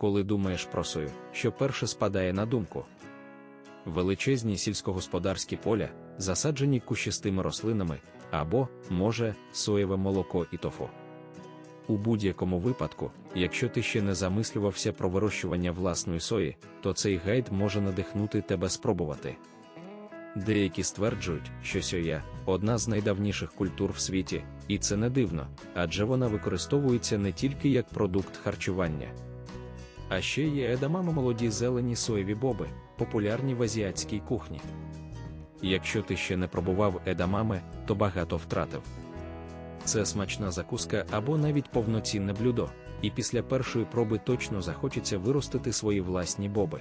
коли думаєш про сою, що перше спадає на думку. Величезні сільськогосподарські поля, засаджені кущистими рослинами, або, може, соєве молоко і тофу. У будь-якому випадку, якщо ти ще не замислювався про вирощування власної сої, то цей гайд може надихнути тебе спробувати. Деякі стверджують, що сьоя одна з найдавніших культур в світі, і це не дивно, адже вона використовується не тільки як продукт харчування. А ще є едамами молоді зелені соєві боби, популярні в азіатській кухні. Якщо ти ще не пробував едамами, то багато втратив. Це смачна закуска або навіть повноцінне блюдо, і після першої проби точно захочеться виростити свої власні боби.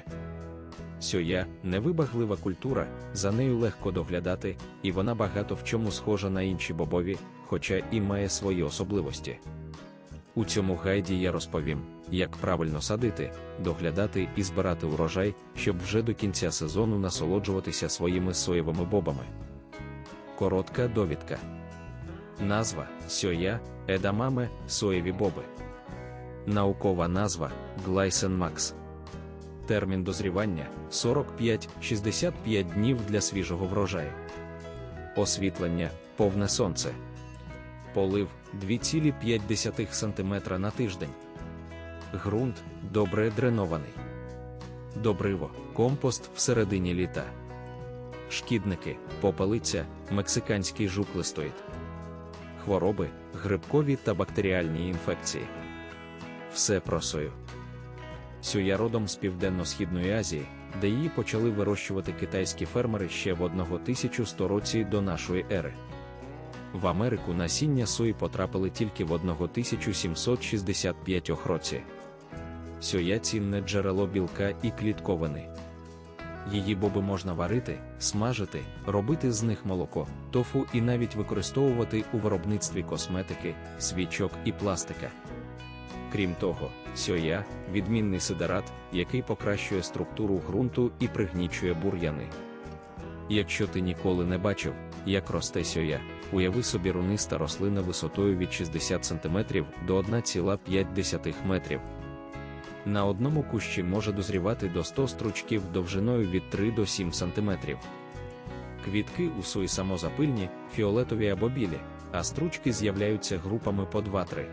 Сьоя невибаглива культура, за нею легко доглядати, і вона багато в чому схожа на інші бобові, хоча і має свої особливості. У цьому гайді я розповім, як правильно садити, доглядати і збирати урожай, щоб вже до кінця сезону насолоджуватися своїми соєвими бобами. Коротка довідка. Назва сьоя, едамаме, соєві боби. Наукова назва Глайсен Макс. Термін дозрівання 45-65 днів для свіжого врожаю. Освітлення повне сонце. Полив 2,5 см на тиждень. Ґрунт добре дренований. Добриво, компост всередині літа. Шкідники, попелиця, мексиканський жук-листоїд. Хвороби, грибкові та бактеріальні інфекції. Все про сою. Сюя родом з Південно-Східної Азії, де її почали вирощувати китайські фермери ще в 1100 році до нашої ери. В Америку насіння сої потрапили тільки в 1765 році. Сьоя цінне джерело білка і клітковини. Її боби можна варити, смажити, робити з них молоко, тофу і навіть використовувати у виробництві косметики, свічок і пластика. Крім того, сьоя відмінний сидерат, який покращує структуру ґрунту і пригнічує бур'яни. Якщо ти ніколи не бачив, як росте сьоя, уяви собі руниста рослина висотою від 60 см до 1,5 метрів. На одному кущі може дозрівати до 100 стручків довжиною від 3 до 7 см. Квітки у сої самозапильні, фіолетові або білі, а стручки з'являються групами по 2-3.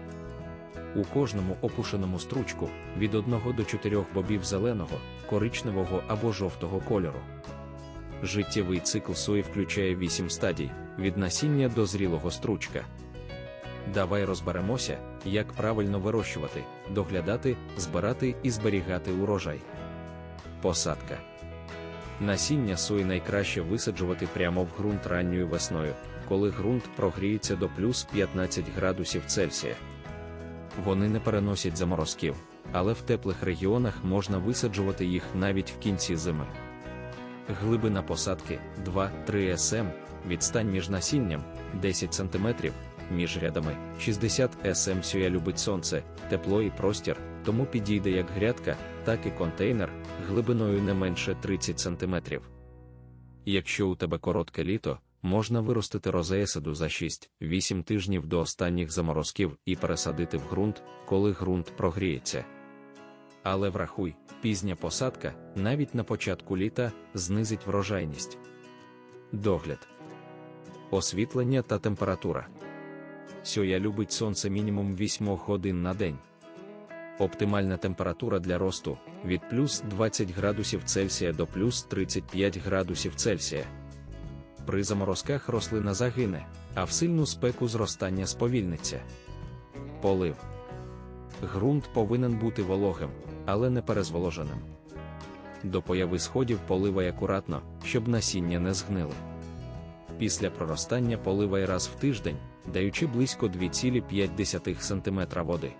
У кожному опушеному стручку від 1 до 4 бобів зеленого, коричневого або жовтого кольору. Життєвий цикл сої включає 8 стадій від насіння до зрілого стручка. Давай розберемося, як правильно вирощувати, доглядати, збирати і зберігати урожай. Посадка. Насіння сої найкраще висаджувати прямо в ґрунт ранньою весною, коли ґрунт прогріється до плюс 15 градусів Цельсія. Вони не переносять заморозків, але в теплих регіонах можна висаджувати їх навіть в кінці зими. Глибина посадки 2-3 см, відстань між насінням 10 см, між рядами 60 см сюя любить сонце, тепло і простір, тому підійде як грядка, так і контейнер глибиною не менше 30 см. Якщо у тебе коротке літо, можна виростити розеясаду за 6-8 тижнів до останніх заморозків і пересадити в ґрунт, коли ґрунт прогріється. Але врахуй, пізня посадка, навіть на початку літа, знизить врожайність. Догляд, освітлення та температура. Сьоя любить сонце мінімум 8 годин на день. Оптимальна температура для росту від плюс 20 градусів Цельсія до плюс 35 градусів Цельсія. При заморозках рослина загине, а в сильну спеку зростання сповільниться. Полив. Грунт повинен бути вологим, але не перезволоженим. До появи сходів поливай акуратно, щоб насіння не згнили. Після проростання поливай раз в тиждень, даючи близько 2,5 см води.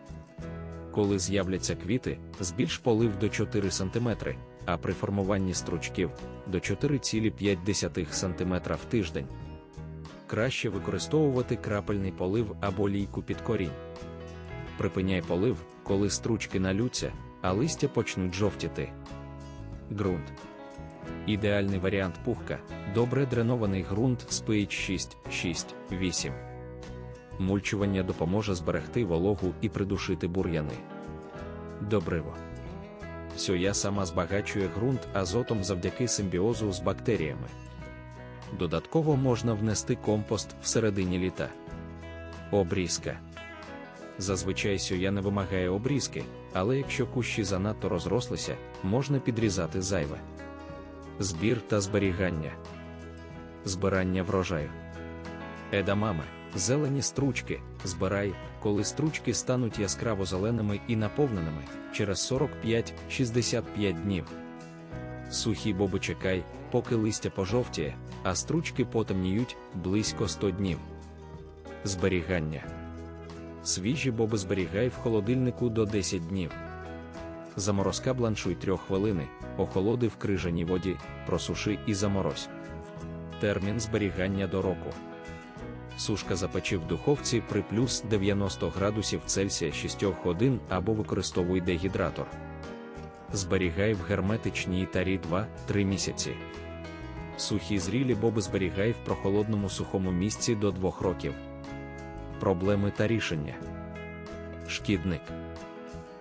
Коли з'являться квіти, збільш полив до 4 см, а при формуванні стручків до 4,5 см в тиждень. Краще використовувати крапельний полив або лійку під корінь. Припиняй полив, коли стручки налються, а листя почнуть жовтіти. Ґрунт. Ідеальний варіант пухка, добре дренований ґрунт з pH 6, 6, 8. Мульчування допоможе зберегти вологу і придушити бур'яни. Добриво. Соя сама збагачує ґрунт азотом завдяки симбіозу з бактеріями. Додатково можна внести компост всередині літа. Обрізка. Зазвичай соя не вимагає обрізки, але якщо кущі занадто розрослися, можна підрізати зайве. Збір та зберігання. Збирання врожаю. Едамами, зелені стручки, збирай, коли стручки стануть яскраво зеленими і наповненими через 45-65 днів. Сухі боби чекай, поки листя пожовтіє, а стручки потемніють близько 100 днів. Зберігання. Свіжі боби зберігай в холодильнику до 10 днів. Заморозка бланшуй 3 хвилини, охолоди в крижаній воді, просуши і заморозь. Термін зберігання до року. Сушка запечи в духовці при плюс 90 градусів Цельсія 6 годин або використовуй дегідратор. Зберігай в герметичній тарі 2-3 місяці. Сухі зрілі боби зберігай в прохолодному сухому місці до 2 років. Проблеми та рішення. Шкідник.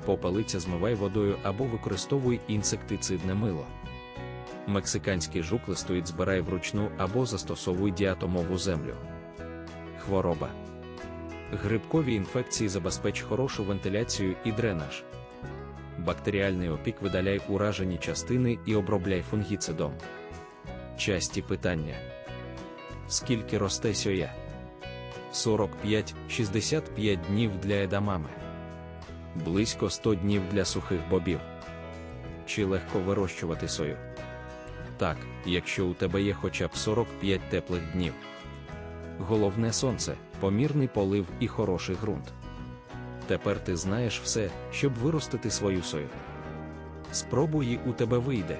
Попелиця змивай водою або використовуй інсектицидне мило. Мексиканський жук листоїд збирай вручну або застосовуй діатомову землю. Хвороба. Грибкові інфекції забезпеч хорошу вентиляцію і дренаж. Бактеріальний опік видаляй уражені частини і обробляй фунгіцидом. Часті питання. Скільки росте сьоя? 45-65 днів для едамами. Близько 100 днів для сухих бобів. Чи легко вирощувати сою? Так, якщо у тебе є хоча б 45 теплих днів. Головне сонце, помірний полив і хороший ґрунт. Тепер ти знаєш все, щоб виростити свою сою. Спробуй і у тебе вийде.